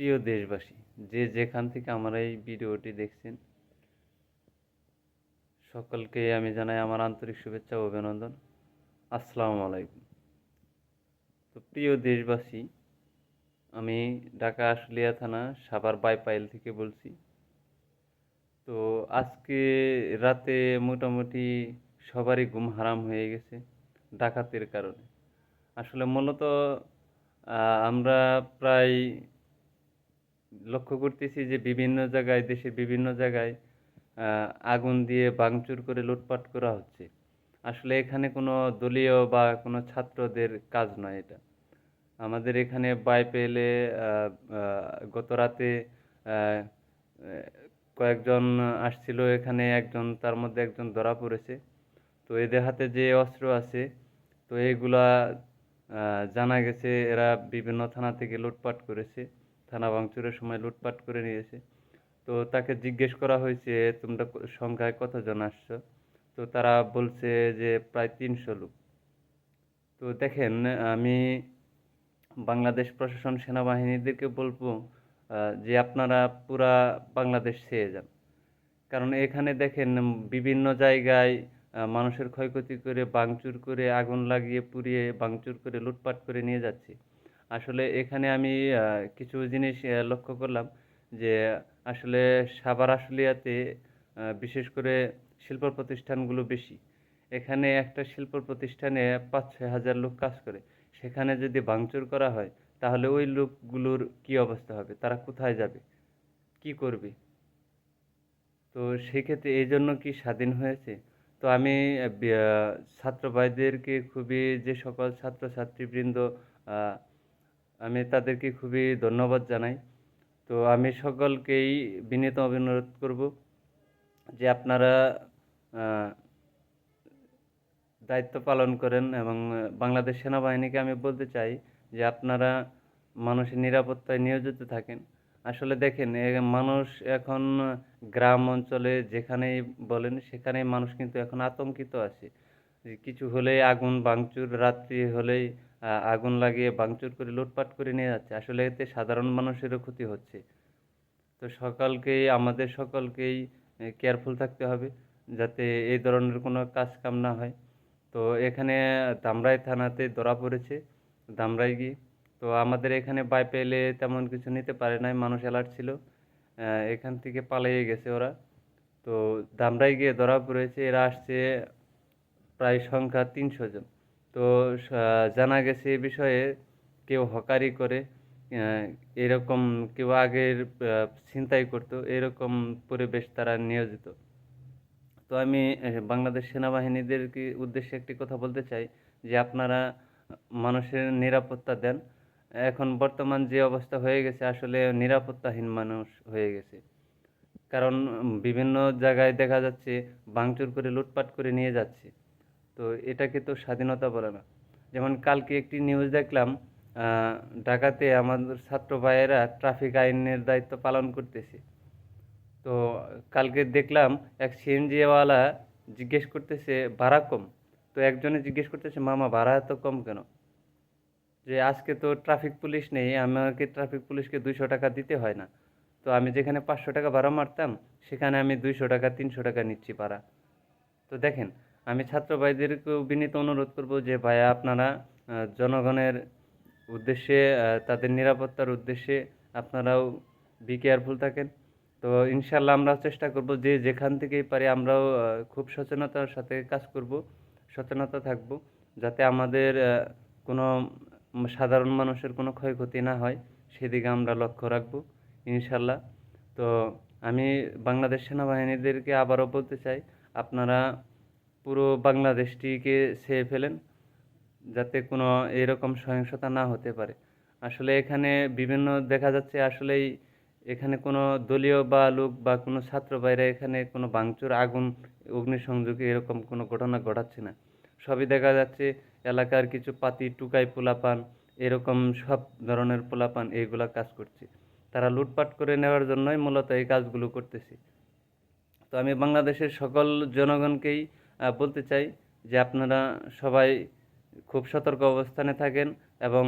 প্রিয় দেশবাসী, যে যেখান থেকে আমার এই ভিডিওটি দেখছেন, সকলকে আমি জানাই আমার আন্তরিক শুভেচ্ছা ও অভিনন্দন। আসসালামু আলাইকুম। তো প্রিয় দেশবাসী, আমি ঢাকা আশুলিয়া থানা সাভার বাইপাইল থেকে বলছি। তো আজকে রাতে মোটামুটি সবারই ঘুম হারাম হয়ে গেছে ডাকাতের কারণে। আসলে মূলত আমরা প্রায় লক্ষ্য করতেছি যে বিভিন্ন জায়গায়, দেশের বিভিন্ন জায়গায় আগুন দিয়ে ভাঙচুর করে লুটপাট করা হচ্ছে। আসলে এখানে কোনো দলীয় বা কোনো ছাত্রদের কাজ নয় এটা। আমাদের এখানে বাইপেলে গত রাতে কয়েকজন আসছিল, এখানে একজন, তার মধ্যে একজন ধরা পড়েছে। তো এদের হাতে যে অস্ত্র আছে, তো এগুলা জানা গেছে এরা বিভিন্ন থানা থেকে লুটপাট করেছে। থানা ভাঙচুরের সময় লুটপাট করে নিয়েছে। তো তাকে জিজ্ঞেস করা হয়েছে, তোমরা সংখ্যায় কতজন আসছো? তো তারা বলছে যে, প্রায় তিনশো লোক। তো দেখেন, আমি বাংলাদেশ প্রশাসন সেনাবাহিনীদেরকে বলব যে আপনারা পুরা বাংলাদেশ ছেয়ে যান। কারণ এখানে দেখেন, বিভিন্ন জায়গায় মানুষের ক্ষয়ক্ষতি করে, ভাঙচুর করে, আগুন লাগিয়ে পুড়িয়ে ভাঙচুর করে, লুটপাট করে নিয়ে যাচ্ছে। আসলে এখানে আমি কিছু জিনিস লক্ষ্য করলাম যে আসলে সাভার আশুলিয়াতে বিশেষ করে শিল্প প্রতিষ্ঠানগুলো বেশি। এখানে একটা শিল্প প্রতিষ্ঠানে পাঁচ ছয় হাজার লোক কাজ করে। সেখানে যদি ভাঙচুর করা হয়, তাহলে ওই লোকগুলোর কি অবস্থা হবে? তারা কোথায় যাবে? কি করবে? তো সেক্ষেত্রে এই জন্য কি স্বাধীন হয়েছে? তো আমি ছাত্র ভাইদেরকে খুবই যে সকল ছাত্রছাত্রীবৃন্দ আমি তাদেরকে খুবই ধন্যবাদ জানাই। তো আমি সকলকেই বিনীত অনুরোধ করব যে আপনারা দায়িত্ব পালন করেন এবং বাংলাদেশ সেনাবাহিনীকে আমি বলতে চাই যে আপনারা মানুষের নিরাপত্তায় নিয়োজিত থাকেন। আসলে দেখেন মানুষ এখন গ্রাম অঞ্চলে যেখানেই বলেন, সেখানেই মানুষ কিন্তু এখন আতঙ্কিত আছে। কিছু হলেই আগুন, ভাঙচুর, রাত্রি হলেই আগুন লাগিয়ে ভাঙচুর করে, লুটপাট করে নিয়ে যাচ্ছে। আসলে এতে সাধারণ মানুষেরও ক্ষতি হচ্ছে। তো সকলকেই, আমাদের সকলকেই কেয়ারফুল থাকতে হবে যাতে এই ধরনের কোনো কাজ কাম না হয়। তো এখানে ধামরাই থানাতে ধরা পড়েছে ধামরাই গিয়ে। তো আমাদের এখানে বাই পেলে তেমন কিছু নিতে পারে নাই, মানুষ অ্যালার্ট ছিল। এখান থেকে পালিয়ে গেছে ওরা। তো ধামরাই গিয়ে ধরা পড়েছে, এরা আসছে প্রায় সংখ্যা তিনশো জন। তো জানা গেছে এ বিষয়ে কেউ হকারি করে এরকম কেউ আগের ছিনতাই করতো, এরকম পরিবেশ তারা নিয়োজিত। তো আমি বাংলাদেশ সেনাবাহিনীদেরকে উদ্দেশ্যে একটি কথা বলতে চাই, যে আপনারা মানুষের নিরাপত্তা দেন। এখন বর্তমান যে অবস্থা হয়ে গেছে, আসলে নিরাপত্তাহীন মানুষ হয়ে গেছে। কারণ, বিভিন্ন জায়গায় দেখা যাচ্ছে, ভাঙচুর করে, লুটপাট করে নিয়ে যাচ্ছে। তো এটাকে তো স্বাধীনতা বলে না। যেমন কালকে একটি নিউজ দেখলাম ঢাকাতে আমাদের ছাত্র ভাইয়েরা ট্রাফিক আইনের দায়িত্ব পালন করতেছে। তো কালকে দেখলাম এক সিএনজিওয়ালা জিজ্ঞেস করতেছে, ভাড়া কম? তো একজনে জিজ্ঞেস করতেছে, মামা, ভাড়া এত কম কেন? যে, আজকে তো ট্রাফিক পুলিশ নেই, আমাকে ট্রাফিক পুলিশকে দুইশো টাকা দিতে হয় না। তো আমি যেখানে পাঁচশো টাকা ভাড়া মারতাম, সেখানে আমি দুইশো টাকা, তিনশো টাকা নিচ্ছি ভাড়া। তো দেখেন আমি ছাত্র ভাইদেরকেও বিনীত অনুরোধ করব যে, ভাইয়া আপনারা জনগণের উদ্দেশ্যে তাদের নিরাপত্তার উদ্দেশ্যে আপনারাও বি কেয়ারফুল থাকেন। তো ইনশাল্লাহ আমরা চেষ্টা করব যে, যেখান থেকেই পারি আমরাও খুব সচেতনতার সাথে কাজ করব, সচেতনতা থাকব, যাতে আমাদের কোনো সাধারণ মানুষের কোনো ক্ষয়ক্ষতি না হয়, সেদিকে আমরা লক্ষ্য রাখব ইনশাল্লাহ তো আমি বাংলাদেশ সেনাবাহিনীদেরকে আবারও বলতে চাই, আপনারা পুরো বাংলাদেশটিকে ছেয়ে ফেলেন যাতে কোনো এরকম সহিংসতা না হতে পারে। আসলে এখানে বিভিন্ন দেখা যাচ্ছে আসলেই এখানে কোনো দলীয় বা লোক বা কোনো ছাত্র বাইরে এখানে কোনো ভাঙচুর, আগুন, অগ্নিসংযোগে এরকম কোনো ঘটনা ঘটাচ্ছে না। সবই দেখা যাচ্ছে এলাকার কিছু পাতি টুকাই পোলাপান, এরকম সব ধরনের পোলাপান এইগুলা কাজ করছে। তারা লুটপাট করে নেওয়ার জন্যই মূলত এই কাজগুলো করতেছে। তো আমি বাংলাদেশের সকল জনগণকেই বলতে চাই যে আপনারা সবাই খুব সতর্ক অবস্থানে থাকেন এবং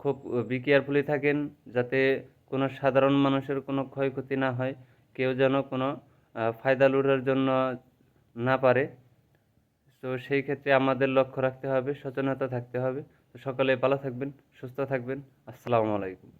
খুব বি কেয়ারফুলি থাকেন যাতে কোনো সাধারণ মানুষের কোনো ক্ষয়ক্ষতি না হয়, কেউ যেন কোনো ফায়দা লুটার জন্য না পারে। তো সেই ক্ষেত্রে আমাদের লক্ষ্য রাখতে হবে, সচেতনতা থাকতে হবে। তো সকলে ভালো থাকবেন, সুস্থ থাকবেন। আসসালামু আলাইকুম।